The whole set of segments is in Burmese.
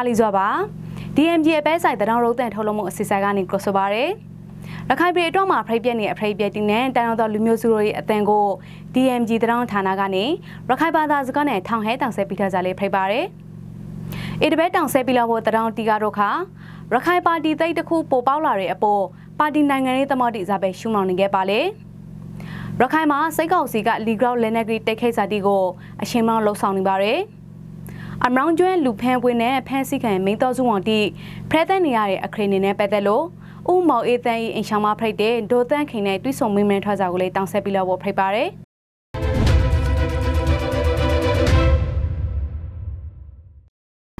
ကားလေးစွာပါ DMG အပဲဆိုင်တရောင်းရုပ်တန်ထုတ်လုပ်မှုအစီအစဉ်ကနေကြိုဆိုပါရယ်ရခိုင်ပြည်အတွက်မှာဖရိတ်ပြက်နေအဖရိတ်ပြက်တင်တဲ့တန်တော်တော်လူမျိုးစုတို့ရဲ့အတန်ကို DMG တရောင်းဌာနကနေရခိုင်ဘာသာစကားနဲ့ထောင်ဟဲတောင်ဆဲပြထားကြလေးဖိတ်ပါရယ်အေတဘဲတောင်ဆဲပြလောက်ဖို့တရောင်းတီကားတို့ခါရခိုင်ပါတီသိက်တစ်ခုပိုပေါက်လာတဲ့အပေါ်ပါတီနိုင်ငံရေးသမားတိစားပဲရှုမောင်နေခဲ့ပါလေရခိုင်မှာစိတ်ကောက်စီကလီဂရော့လက်နက်ကလေးတိတ်ခိတ်စာတီကိုအရှင်မောင်းလှုပ်ဆောင်နေပါရယ် အမောင်ကျွဲလူဖန်ပွင့်နဲ့ဖန်စီခံမိန်တော်စုဝန်တီဖရဲတဲ့နေရတဲ့အခရီးနေနဲ့ပတ်သက်လို့ဥမော်အေးတန်ဤအင်ရှောင်းမဖိတ်တဲ့ဒိုတန့်ခင်နဲ့တွိဆုံမင်းမင်းထွက်စာကိုလေးတောင်းဆက်ပြီးတော့ဖိတ်ပါရယ်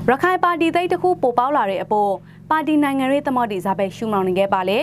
ရခိုင်ပါတီသိက်တစ်ခုပိုပေါက်လာတဲ့အပေါ်ပါတီနိုင်ငံရေးသမားတွေဇာပဲရှုမောင်နေခဲ့ပါလေ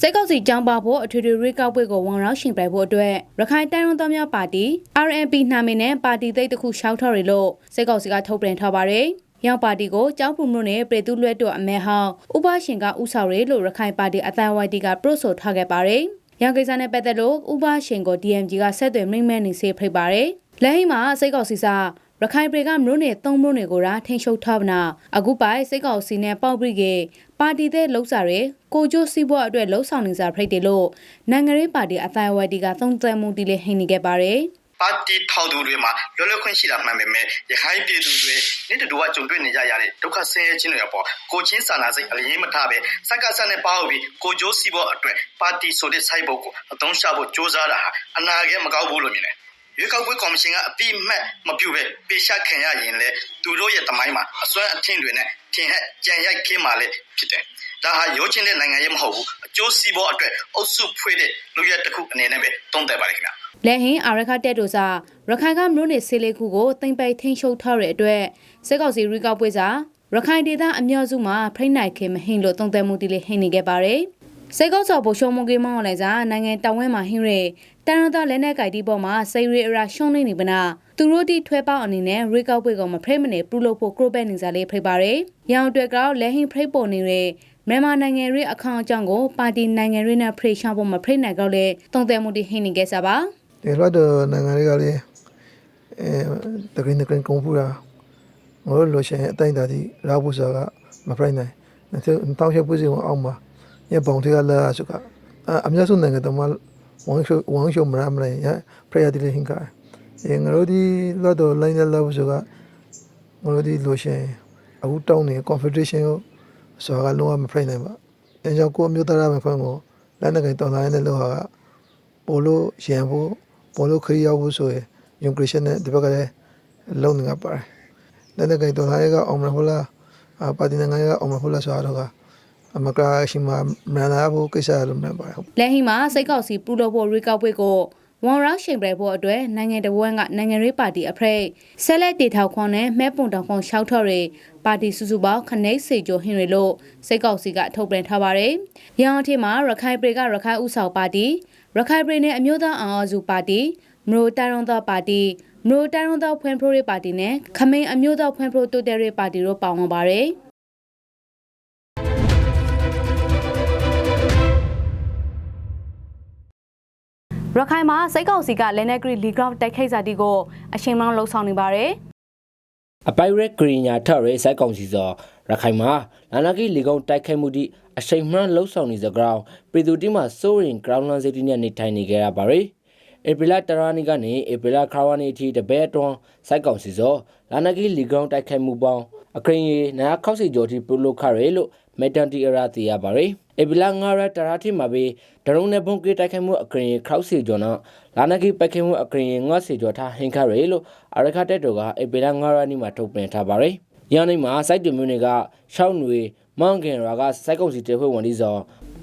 စိတ်ကောက်စီကြောင်းပါဖို့အထွေထွေရွေးကောက်ပွဲကိုဝန်ရောက်ရှင်ပြိုင်ဖို့အတွက်ရခိုင်တိုင်းရုံးသားများပါတီ RNP နှာမင်းနဲ့ပါတီသိက်တစ်ခုရှောက်ထော်ရီလို့စိတ်ကောက်စီကထုတ်ပြန်ထားပါတယ်။ရောင်ပါတီကိုကြောင်းဖူမြို့နယ်ပြည်သူ့လွှတ်တော်အမဲဟောင်းဥပရှင်ကဥဆောင်ရဲလို့ရခိုင်ပါတီအတန်ဝိုင်တီကပရိုဆိုထားခဲ့ပါတယ်။ရောင်ကိစ္စနဲ့ပတ်သက်လို့ဥပရှင်ကို DMG ကဆက်သွယ်မိမ့်မဲနေစေဖိတ်ပါတယ်။လက်ဟိမှာစိတ်ကောက်စီစာ ရခိုင်ပြည်ကမြို့နယ်၃မြို့နယ်ကိုရာထိန်ချုပ်ထားဗနာအခုပိုင်စိတ်ကောက်စီနဲ့ပေါက်ပရိကေပါတီတဲ့လှုပ်စာရဲကိုကျိုးစီးပွားအတွက်လှုပ်ဆောင်နေစာဖိတ်တယ်လို့နိုင်ငံရေးပါတီအတိုင်းဝိုင်တီကသုံးသပ်မှုတီလေးဟိနေခဲ့ပါတယ်ပါတီထောက်သူတွေမှာလွတ်လပ်ခွင့်ရှိတာမှန်ပေမဲ့ရခိုင်ပြည်သူတွေနေ့တူကကြုံတွေ့နေကြရတဲ့ဒုက္ခဆင်းရဲခြင်းတွေအပေါ်ကိုချင်းစာနာစိတ်အလေးမထားပဲစက္ကစနဲ့ပေါင်းပြီးကိုကျိုးစီဖို့အတွက်ပါတီဆိုတဲ့စိုက်ဖို့ကိုအသုံးချဖို့စ조사တာဟာအနာဂတ်မကောက်ဘူးလို့မြင်တယ် ရွေးကောက်ပွဲကော်မရှင်ကအတိအမှတ်မပြုဘဲပေရှာခံရရင်လေသူတို့ရဲ့တမိုင်းမှာအစွမ်းအထင်းတွေနဲ့ထင်ဟက်ကြံရိုက်ခင်းမှလည်းဖြစ်တယ်ဒါဟာရိုးချင်းတဲ့နိုင်ငံရေးမဟုတ်ဘူးအကျိုးစီးပွားအတွက်အုပ်စုဖွဲ့တဲ့လူရတစ်ခုအနေနဲ့ပဲသုံးသပ်ပါလိမ့်ခင်ဗျာလက်ဟင်းအာရခတက်တို့စာရခိုင်ကမြို့နယ်ဆေးလေးခုကိုတင်ပိတ်ထိန်ရှုပ်ထားတဲ့အတွက်စစ်ကောက်စီရီကောက်ပွဲစာရခိုင်ဒေသအများစုမှာဖိနိုင်ခင်မဟင်းလို့တုံ့တက်မှုတီလေးဟင်းနေခဲ့ပါတယ်စေကောက်စော်ဘိုရှုံမုံကေမောင်းလိုက်စားနိုင်ငံတောင်ဝဲမှာဟင်းရဲ တန်ရသောလက်နက်ကိုက်တီပေါ်မှာစိရီအရာရှုံးနေနေပနာသူတို့တီထွဲပေါက်အနေနဲ့ရီကောက်ပွဲကမဖိမနေပြုလုပ်ဖို့ကရိုဘက်နေစားလေးဖိပါတယ်။ရောင်အတွက်ကောက်လက်ဟင်းဖိပေါ်နေတဲ့မြန်မာနိုင်ငံရေးအခေါင်အကြောင်းကိုပါတီနိုင်ငံရေးနဲ့ဖိရှောင်းဖို့မဖိနိုင်ကောက်လေတုံ့တက်မှုတီဟင်းနေခဲ့စားပါ။ဒီလိုတော့နိုင်ငံတွေကလည်းအဲတကင်းတကင်းကုန်ဖူးတာငါတို့လိုရှင်အတိုင်းတာဒီရာဘူးဆိုတာမပြိုင်နိုင်တောင်းချက်ပွေးစီအောင်မှာရပောင်တွေကလာဆိုကအများစုနိုင်ငံတော်မှာ ဝန်ရှုဝန်ရှုမရမလဲရဖရယာဒီလေးဟင်ကာအဲငါတို့ဒီလောတော့ line လာဘူးဆိုတာငါတို့ဒီလိုရှင်အခုတောင်းနေ confederation ကိုဆိုတာကလုံးဝမပြိုင်နိုင်ပါအဲကြောင့်ကိုအမျိုးသားရမယ်ခွန်းကိုလက်နက်ကင်တော်လာတဲ့လောဟာကပိုလို့ရန်ဖို့ဘောလုံးခရီးရောက်ဖို့ဆိုရင်ယုံကရရှင်နဲ့ဒီဘက်ကလည်းလုံနေကြပါတယ်။လက်နက်ကင်တော်သားကအောင်မဟုတ်လားအပါတီနိုင်ငံကအောင်မဟုတ်လားဆိုတော့ကအ မကရှိမမနာဘူးကိစ္စလို့မှန်ပါတယ်။လက်ဟိမှာစိတ်ကောက်စီပူလို့ဖို့ရီကောက်ပွဲကိုဝန်ရောက်ရှင်ပြဲဖို့အတွက်နိုင်ငံတော်ဝန်ကနိုင်ငံရေးပါတီအဖရိတ်ဆက်လက်တီထောက်ခွန်နဲ့မဲပုံတောင်ခွန်ရှောက်ထော်တွေပါတီစုစုပေါင်းခနိတ်စေကျော်ဟင်တွေလို့စိတ်ကောက်စီကထုတ်ပြန်ထားပါတယ်။ရန်အောင်ထီမှာရခိုင်ပြည်ကရခိုင်ဥဆောင်ပါတီရခိုင်ပြည်နယ်အမျိုးသားအောင်အစုပါတီမရိုတိုင်ရွန်သောပါတီမရိုတိုင်ရွန်သောဖွံ့ဖြိုးရေးပါတီနဲ့ခမင်းအမျိုးသားဖွံ့ဖြိုးတိုးတက်ရေးပါတီတို့ပါဝင်ပါတယ်။ ရခိုင်မှာစိတ်ကောက်စီကလက်နက်ကရီလီဂရော့တိုက်ခိုက်စာတီကိုအရှင်မောင်းလှုပ်ဆောင်နေပါတယ်အပိုင်ရက်ဂရီညာထရဲစိုက်ကောင်စီစောရခိုင်မှာလာနာကီလီကုန်းတိုက်ခိုက်မှုတိအရှိန်မှန်လှုပ်ဆောင်နေစကြောင်းပြည်သူတိမှစိုးရင် ground line city နဲ့နေထိုင်နေကြရပါရယ် ဧပြီလတရာနီကနေဧပြီလခါဝနီအထိတပဲအတွန်းစိုက်ကောင်စီစောလာနာကီလီကုန်းတိုက်ခိုက်မှုပေါင်းအခရင်ရီနာခောက်စီကျော်တိပြုလုပ်ခရဲလို့မက်တန်တီအရာတီရပါရယ်ဧပြီလ9ရက်တရာတိမှာပဲဒရုန်းနဲ့ဘုံကေတိုက်ခိုက်မှုအခရင်ရီခောက်စီကျော်နော်လာနာကီပက်ခင်မှုအခရင်ရီငွတ်စီကျော်ထားဟင်ခရဲလို့အရခတက်တော်ကဧပြီလ9ရက်နေ့မှာထုတ်ပြန်ထားပါရယ်ရန်နိုင်မှာစိုက်တူမျိုးတွေကရှောက်နွေမောင်ကင်ရာကစိုက်ကုံစီတဲဖွဲ့ဝင်ဒီစော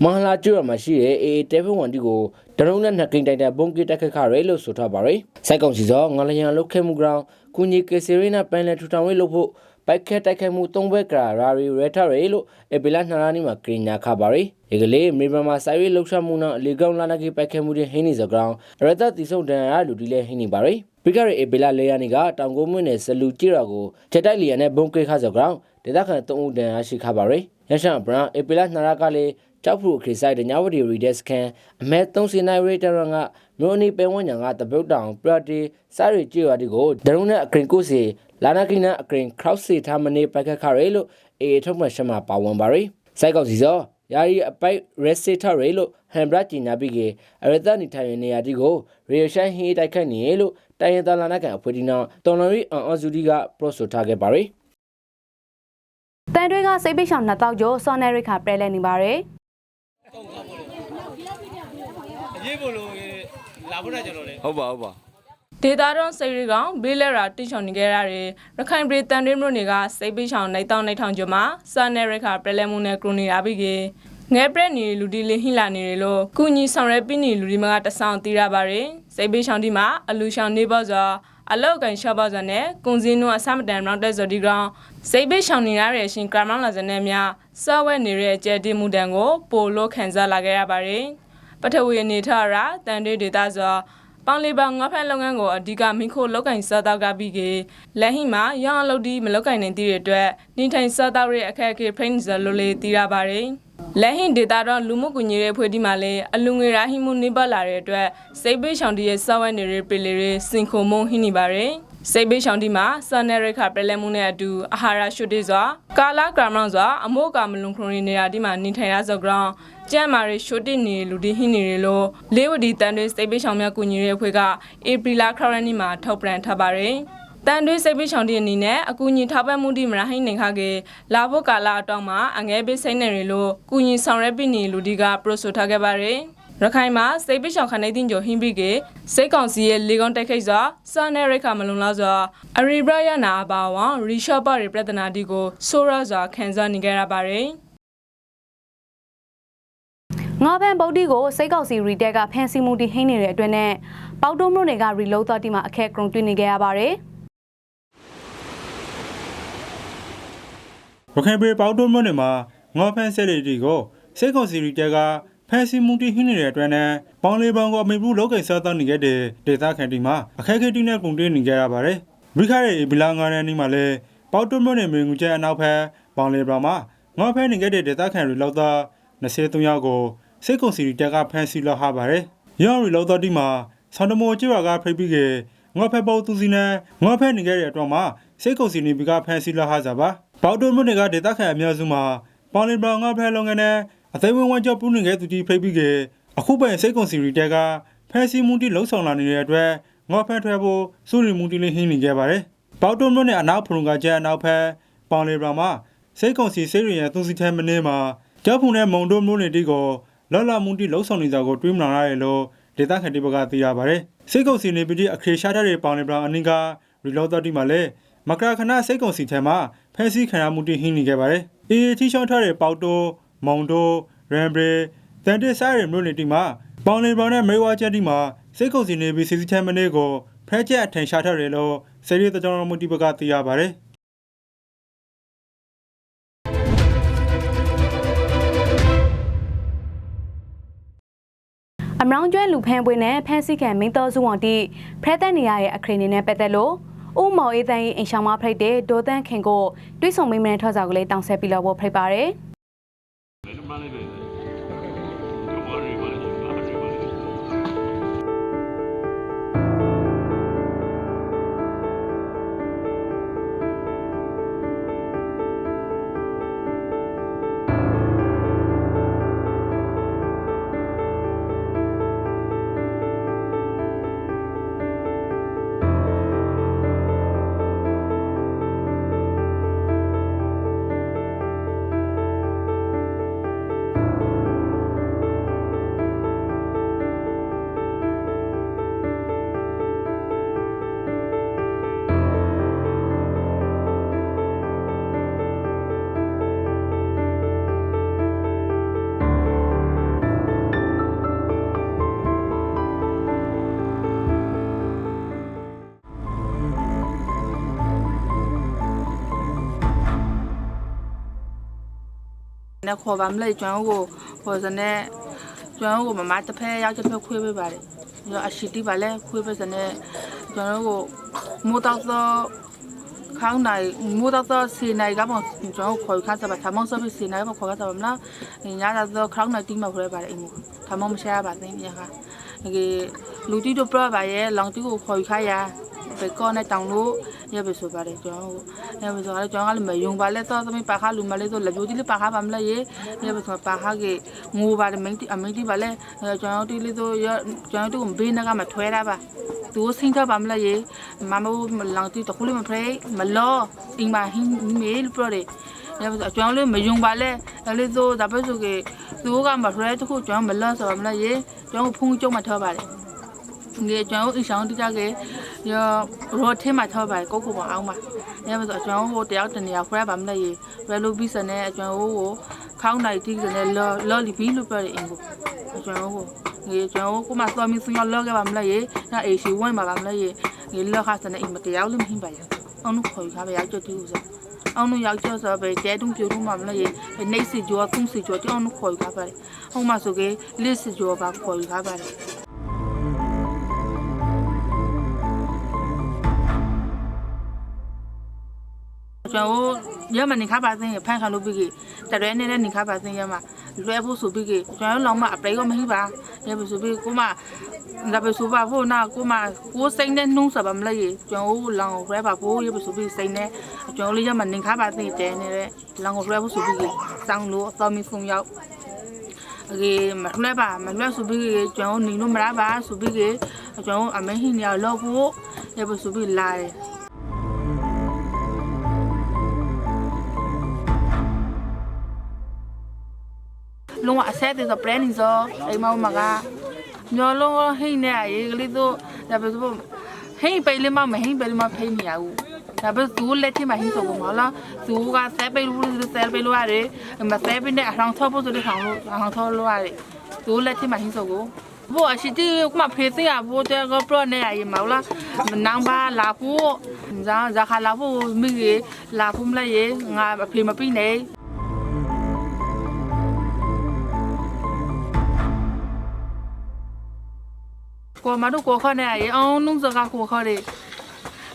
မဟာလာကျွရမှာရှိတဲ့အေတဲဖွဲ့ဝင်ဒီကိုဒရုန်းနဲ့နှစ်ကိန်းတိုက်တဲ့ဘုံကိတက်ခက်ခရဲလို့ဆိုထားပါရယ်စိုက်ကုံစီစောငလျံလုတ်ခဲမှုကောင် ကုညီကေစီရီနာပန်လက်ထူထောင်ဝေးလို့ဖို့ပိုက်ခက်တိုက်ခိုက်မှု၃ဘက်ကရာရီရဲထရဲလို့အပီလာနှစ်ရာနီမှာကရင်ညာခပါရီဒီကလေးမေဘမှာစိုက်ရွေးလှုပ်ရှားမှုနဲ့လေကောင်လာနာကီပိုက်ခက်မှုတွေဟင်းနေစကောင်ရတတိဆုံတန်ရလူဒီလဲဟင်းနေပါရီပီကရီအပီလာလေယာနီကတောင်ကုန်းမွင်းနယ်စလူကြည့်ရကိုချက်တိုက်လီယန်နဲ့ဘုံကိခါစကောင်ဒေသခံ၃ဦးတန်ရရှိခပါရီ ရရှန်ဘရန်အပီလာနှစ်ရာကလေးကြောက်ဖူခရီဆိုင်တညာဝတီရီဒက်စကန်အမဲ3စင်နိုင်ရီတရန်ကမြို့အနီးပဲဝန်းညာကတပုတ်တောင်ပရတီစားရီကြွရတီကိုဒရုန်းနဲ့အခရင်ကိုစီလာနာကီနာအကရင်ခရောက်စီထားမနေပိုက်ခတ်ခရဲလို့အေထုတ်မှရှမပါဝင်ပါရီစိုက်ကောက်စီစောယာရီအပိုက်ရက်စီထရဲလို့ဟန်ဘရကြီးညာပြီးကေအရသနီထိုင်နေရာတီကိုရေရှိုင်းဟီတိုက်ခတ်နေလို့တိုင်ရတလာနာကန်အဖွဲ့ဒီနောတော်လရီအန်အော်ဇူဒီကပရိုဆိုထားခဲ့ပါရီ တန်တွေကစိတ်ပိတ်ရှောင်နှစ်တောက်ကျော်စောနယ်ရိခါပြဲလဲနေပါတယ်ရေးဖို့လို့လာဖို့တာကျွန်တော်လေဟုတ်ပါဟုတ်ပါဒေတာတွန်စိတ်ရီကောင်ဘေးလက်ရာတိချောင်နေကြရတယ်ရခိုင်ပြည်တန်တွေမြို့တွေကစိတ်ပိချောင်နိုင်တောင်းနိုင်ထောင်ကျော်မှာစာနယ်ရခပြလဲမှုနဲ့ကရိုနီရာပြီးကေငဲပရက်နီလူဒီလေးဟိလာနေရလို့ကုညီဆောင်ရဲပြီးနေလူဒီမကတဆောင်တီးရပါတယ်စိတ်ပိချောင်ဒီမှာအလူရှောင်နေပါစွာ အလောက်ကန်ရှော့ပါစွာနဲ့ကွန်စင်းနုအဆမတန်နောက်တဲ့ဇော်ဒီကောင်စိတ်ပိချောင်နေရတဲ့ရှင်ကရမောင်းလာစနဲ့များစောဝဲနေတဲ့အကျဲတိမှုတန်ကိုပိုလို့ခံစားလာခဲ့ရပါတယ်ပထဝီအနေထရာတန်တွေဒေတာစွာပေါင်လီပါငါးဖက်လုပ်ငန်းကိုအဓိကမိခိုလောက်ကင်စားတော့ကပြီးကေလက်ဟိမှာရောင်းအလုပ်ဒီမလောက်ကင်နေတဲ့အတွက်နေထိုင်စားတော့ရဲ့အခက်အခဲဖိနေစလိုလေးတီးရပါတယ် လက်ဟိဒေတာတော့လူမှုကွန်ရက်ရဲ့ဖွဲ့ဒီမှာလည်းအလူငွေရာဟိမှုနေပါလာတဲ့အတွက်စိတ်ပေးချောင်တီရဲ့စောက်ဝဲနေတဲ့ပီလီတွေစင်ခုံမုံဟိနေပါတယ်စိတ်ပေးချောင်တီမှာဆန်နယ်ရခပြလဲမှုနဲ့အတူအာဟာရရှုတိစွာကာလာဂရမန်စွာအမိုးကာမလုံခရိုနေရာဒီမှာနေထိုင်ရစောကောင်ကျမ်းမာရီရှိုတိနေလူဒီဟိနေရလို့လေးဝဒီတန်တွေစိတ်ပေးချောင်များကုညီရဲ့အဖွဲ့ကဧပြီလခရနီမှာထုတ်ပြန်ထားပါတယ်။ တန်တွေစိတ်ပေးချောင်တဲ့အနေနဲ့အကူညီထောက်ပံ့မှုဒီမရဟိနေခကေလာဖို့ကာလာအတော့မှာအငဲပေးစိတ်နေရလို့ကုညီဆောင်ရဲပိနေလူဒီကပရိုဆိုထားခဲ့ပါတယ်။ရခိုင်မှာစိတ်ပိရှောင်ခနိုင်တင်ကျော်ဟင်းပြီးကစိတ်ကောင်စီရဲ့လေကောင်တိုက်ခိတ်စွာစာနယ်ရိခါမလုံလောက်စွာအရီဘရယနာဘာဝံရီရှော့ပါရီပြဿနာဒီကိုဆိုရစွာခံစားနေကြရပါတယ်။ငါးဖန်ဗုဒ္ဓကိုစိတ်ကောက်စီရီတက်ကဖန်စီမှုတီဟင်းနေတဲ့အတွက်နဲ့ပေါတိုးမြို့နယ်ကရီလောသတီမှာအခက်ကြုံတွေ့နေကြရပါတယ် ခိုင်ပြည်ပေါက်တွန်းမြို့နယ်မှာငေါဖန်ဆဲရီတီကိုစိတ်ကွန်စီရီတက်ကဖန်စီမှုတီဟင်းနေတဲ့အတွက်နဲ့ပေါင်းလေးပေါင်းကိုအမေဘူးလောက်ကင်စားတော့နေခဲ့တဲ့ဒေသခံတီမှာအခက်အခဲတီနဲ့ကုန်တွေ့နေကြရပါတယ်။မိခရဲဘီလာငါနဲ့နီမှာလည်းပေါက်တွန်းမြို့နယ်မြေငူကျဲအနောက်ဖက်ပေါင်းလေးပေါင်းမှာငေါဖန်နေခဲ့တဲ့ဒေသခံတွေလောက်သား23ယောက်ကိုစိတ်ကွန်စီရီတက်ကဖန်စီလောက်ဟာပါတယ်။ရောရီလောက်သားတီမှာဆောင်းတမိုကျွာကဖိတ်ပြီးကငေါဖက်ပေါသူစီနဲ့ငေါဖက်နေခဲ့တဲ့အတွက်မှာစိတ်ကွန်စီနီဘီကဖန်စီလောက်ဟာစားပါ။ ပေါတိုမြို့နယ်ကဒေသခံအများစုမှာပေါလင်ဘလောင်ငါဖဲလုံငန်းနဲ့အသိဝင်းဝန်းကျော်ပူးနေခဲ့သူကြီးဖိတ်ပြီးကအခုပိုင်စိတ်ကွန်စီရီတဲကဖဲစီမှုတီလှုပ်ဆောင်လာနေတဲ့အတွက်ငေါဖဲထွဲဖို့စူရီမှုတီလေးဟင်းနေခဲ့ပါတယ်။ပေါတိုမြို့နယ်အနောက်ဖရုံကကျဲအနောက်ဖဲပေါလင်ဘလောင်မှာစိတ်ကွန်စီစိတ်ရရဲ့သူစီထဲမင်းမှာကြောက်ဖုန်နဲ့မုံတို့မြို့နယ်တီကိုလော်လာမှုတီလှုပ်ဆောင်နေကြကိုတွေးမလာရတယ်လို့ဒေသခံတီဘကသိရပါတယ်။စိတ်ကွန်စီနေပတီအခရေရှာတဲ့ပေါလင်ဘလောင်အနည်းကရီလောတော်တီမှာလည်းမကရခဏစိတ်ကုံစီထဲမှာ ဖဲစီခံရမှုတည်ဟင်းနေခဲ့ပါတယ်။အေးထီရှောင်းထားတဲ့ပေါတိုမောင်တိုရမ်ဘရီတန်တစ်စားရမြို့နယ်တီမှာပေါင်လီဘောင်နဲ့မေဝါချက်တီမှာစိတ်ကုံစီနေပြီးစီစီချမ်းမနေ့ကိုဖဲချက်အထင်ရှားထားတယ်လို့စေရီတကြောင်မှုတီဘကသိရပါတယ်။အမောင်ကျွဲလူဖန်ပွေနဲ့ဖန်စီခံမင်းတော်စုဝန်တီဖရဲတဲ့နေရရဲ့အခရီးနေနဲ့ပတ်သက်လို့ ဦးမော်အေးတန်၏အင်ရှောင်းမဖိတ်တဲ့ဒေါ်တန်ခင်ကိုတွေးဆုံမိမနဲ့ထောက်စာကိုလေးတောင်းဆက်ပြီးတော့ဖိတ်ပါတယ် နဲ့ခေါ်ပါမလဲကျွန်တော်ကိုခေါ်စနဲ့ကျွန်တော်ကိုမမတစ်ဖက်ရောက်တစ်ဖက်ခွေးပေးပါတယ်ညအရှိတိပါလဲခွေးပေးစနဲ့ကျွန်တော်ကိုမိုးတော့တော့ခေါင်းနိုင်မိုးတော့တော့စီနိုင်ကမှကျွန်တော်ခေါ်ခါစားပါထမောင်းစပြီးစီနိုင်မခေါ်ခါစားပါမလားညတော့ခေါင်းနိုင်တိမခွဲပါတယ်အင်းထမောင်းမရှာပါသိညခါဒီလူတီတို့ပြပါရဲ့လောင်တီကိုခေါ်ခါရဘယ်ကောနဲ့တောင်လို့ ရပဲဆိုပါတယ်ကျွန်တော်ရပဲဆိုတော့ကျွန်တော်ကလည်းမယုံပါလဲတော့သမီးပါခါလူမလေးတော့လက်ကြိုးတိလေးပါခါပါမလဲရေရပဲဆိုပါခါကငိုပါတယ်မင်းအမင်းတိပါလဲကျွန်တော်တိလေးတော့ကျွန်တော်တို့ဘေးနကမထွဲတာပါသူစင်းတော့ပါမလဲရေမမလောင်တိတခုလေးမဖရဲမလောအင်းမဟင်းမေးလို့ပြောတယ်ရပါဆိုကျွန်တော်လည်းမယုံပါလဲလေးဆိုဒါပဲဆိုကသူကမဖရဲတခုကျွန်တော်မလောဆိုပါမလဲရေကျွန်တော်ဖုန်းကြုံမထောပါတယ်ငယ်ကျွန်တော်အဆောင်တိကြက ရရောထဲမှာထောက်ပါကိုကိုပအောင်ပါညမဆိုကျွန်တော်ဟိုတယောက်တနေရာခွဲပါမလဲရေရလိုပြီးစနေကျွန်တော်ဟိုခေါင်းနိုင်တိစနေလောလောလီဘီလို့ပြောတယ်အင်ကိုကျွန်တော်ဟိုငယ်ကျွန်တော်ကိုမစောမီစညလောခဲ့ပါမလဲရေနာအေရှိဝင်းပါပါမလဲရေငယ်လောခစနေအင်မတယောက်လည်းမဟင်းပါရအောင်လို့ခေါ်ခါပဲရောက်ကြတူဆိုအောင်လို့ရောက်ကြဆိုပဲတဲတုံးပြူတုံးပါမလဲရေနေစီကျော်သုံးစီကျော်တောင်းလို့ခေါ်ခါပါတယ်ဟိုမှာဆိုကေလစ်စီကျော်ပါခေါ်ခါပါတယ် ကျွန်တော်ရမနေခါပါစင်းဖန်ခါလို့ပြီးကြီးတရဲနဲ့နေခါပါစင်းရမှာလွဲဖို့ဆိုပြီးကြီးကျွန်တော်လောင်မအပရိကမရှိပါရပါဆိုပြီးကိုမဒါပဲဆိုပါဖို့နာကိုမကိုစိတ်နဲ့နှုံးစပါမလဲကျွန်တော်လောင်ရဲပါဖို့ရပါဆိုပြီးစိတ်နဲ့ကျွန်တော်လေးရမနေခါပါစင်းတဲနေတဲ့လောင်ကိုရဲဖို့ဆိုပြီးကြီးစောင်းလို့အတော်မီဆုံးရောက်အေးမလွဲပါမလွဲဆိုပြီးကျွန်တော်နေလို့မရပါဆိုပြီးကျွန်တော်အမေဟင်းရလောက်ဖို့ရပါဆိုပြီးလာတယ် လုံးဝအဆက်တဲ့ planning ဆိုအိမ်မောင်မကညောလုံးဟိနေရေကလေးတို့ဒါပဲဆိုဟိပဲလေးမမဟိပဲလေးမဖိနေရဘူးဒါပဲသူလက်ထမဟိဆိုကောင်မလားသူကဆဲပဲလို့ဆဲပဲလို့ရတယ်မဆဲပဲနဲ့အထောင်ထောဖို့ဆိုတဲ့ဆောင်လို့အထောင်ထောလို့ရတယ်သူလက်ထမဟိဆိုကိုဘောအရှိတီကမဖေးစရဘောတဲ့ကပရနေရမလားနမ်ဘာလာဖို့ဇာဇာခလာဖို့မိလာဖို့မလဲရေငါအဖေမပြနေ ကိုမတို့ကိုခေါ်နေရအောင်လုံးစကားကိုခေါ်တယ်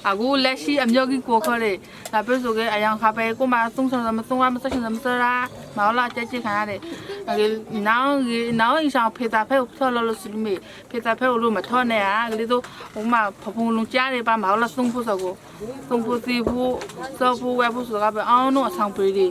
အခုလက်ရှိအမျိုးကြီးကိုခေါ်တယ်ဒါပြဆိုကအယောင်ခါပဲကိုမသုံးဆောင်မသုံးမဆက်ရှင်မစရာမဟုတ်လားကြက်ကြက်ခံရတယ်အဲနောင်နောင်အဆောင်ဖေတာဖဲဆော်လို့လို့စမိဖေတာဖဲလို့မထောနဲ့อ่ะကလေးတို့ဟိုမှာဖဖုံလုံးကြားတယ်ပါမဟုတ်လားသုံးဖို့ဆိုကိုသုံးဖို့စီဖို့စောဖို့ဝဲဖို့ဆိုကပဲအောင်တော့အဆောင်ပေးတယ်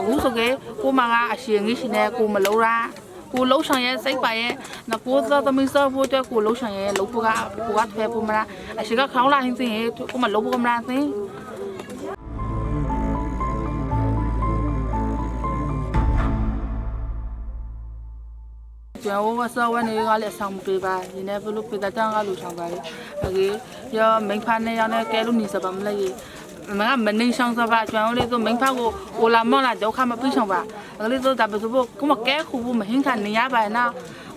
အခုဆိုကကိုမကအရှင်ကြီးရှင်နဲ့ကိုမလုံးလား ကိုလှုပ်ဆောင်ရဲ့စိတ်ပါရဲ့နကိုသောသမီးစောဖို့အတွက်ကိုလှုပ်ဆောင်ရဲ့လှုပ်ဖို့ကကိုကထွဲဖို့မလားအရှိကခေါင်းလာဟင်းစင်ရဲ့ကိုမလှုပ်ဖို့မလားစင်ကျွန်တော်ကစောဝနေကလည်းဆောင်ပေးပါဒီနေ့ဘလို့ပေးတဲ့တန်းကလူဆောင်ပါလေအကြီးရောမိဖာနဲ့ရောနဲ့ကဲလို့နေစပါမလဲမကမနေဆောင်စပါကျွန်တော်လေးဆိုမိဖာကိုအိုလာမော်လာဒုက္ခမပြီးဆောင်ပါ ကလေးဆိုဒါပဲဆိုဖို့ကိုမကဲခုဖို့မဟင်းခနေရပါနာ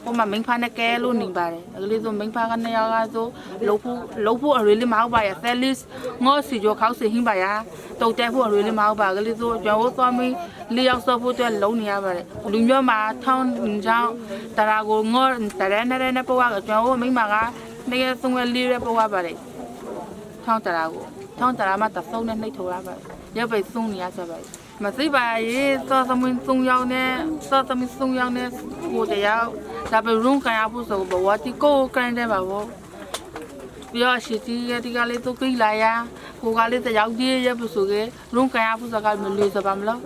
ကိုမမိဖာနဲ့ကဲလို့နေပါတယ်ကလေးဆိုမိဖာကနေရောကဆိုလှုပ်ဖို့လှုပ်ဖို့အရေးလေးမဟုတ်ပါရဲ့ Celis ငေါစီကြောခောက်စီဟင်းပါရတုတ်တဲဖို့အရေးလေးမဟုတ်ပါကလေးဆိုကျွန်တော်သွားမီလေးယောက်စောဖို့အတွက်လုံးနေရပါတယ်လူမျိုးမှာထောင်းချောင်းတရာကိုငေါတရဲနဲ့နဲ့ပေါ်ကကျွန်တော်မိမကနေရသုံးရလေးရပေါ်ပါပါတယ်ထောင်းတရာကိုထောင်းတရာမှာတဆုံနဲ့နှိပ်ထိုးရပါတယ်ရပ်ပိတ်သုံးနေရစပါတယ် မသိပါရေးသောသမင်းသုံးယောက်နဲ့သောသမင်းသုံးယောက်နဲ့ကိုတယောက်ဒါပေရုံးခံရဖို့ဆိုဘဝတိကိုကန်တယ်ပါဘောပြီးတော့ရှိတီရတီကလေးတော့ကြိလာရကိုကလေးတယောက်တည်းရပဆိုကေရုံးခံရဖို့စကားမလို့စပါမလား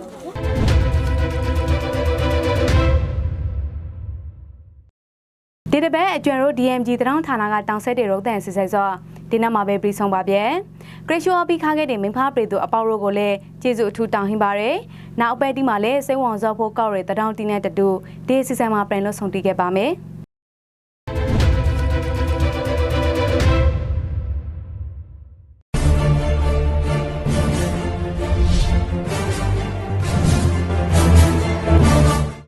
ဒီတစ်ပတ်အကျွမ်းတို့ DMG တရောင်းဌာနကတောင်ဆက်တွေရုပ်သံစစ်ဆက်စောဒီနောက်မှာပဲပြီးဆုံးပါဗျ။ဂရိရှူအပီခါခဲ့တဲ့မင်းဖားပရိသူအပေါရိုကိုလည်းကျေးဇူးအထူးတောင်းဟင်းပါတယ်။နောက်အပတ်ဒီမှာလည်းစိတ်ဝင်စားဖို့ကောက်ရတဲ့တရောင်းတီနဲ့တူဒီစီဆန်မှာပြန်လို့ဆုံတီးခဲ့ပါမယ်။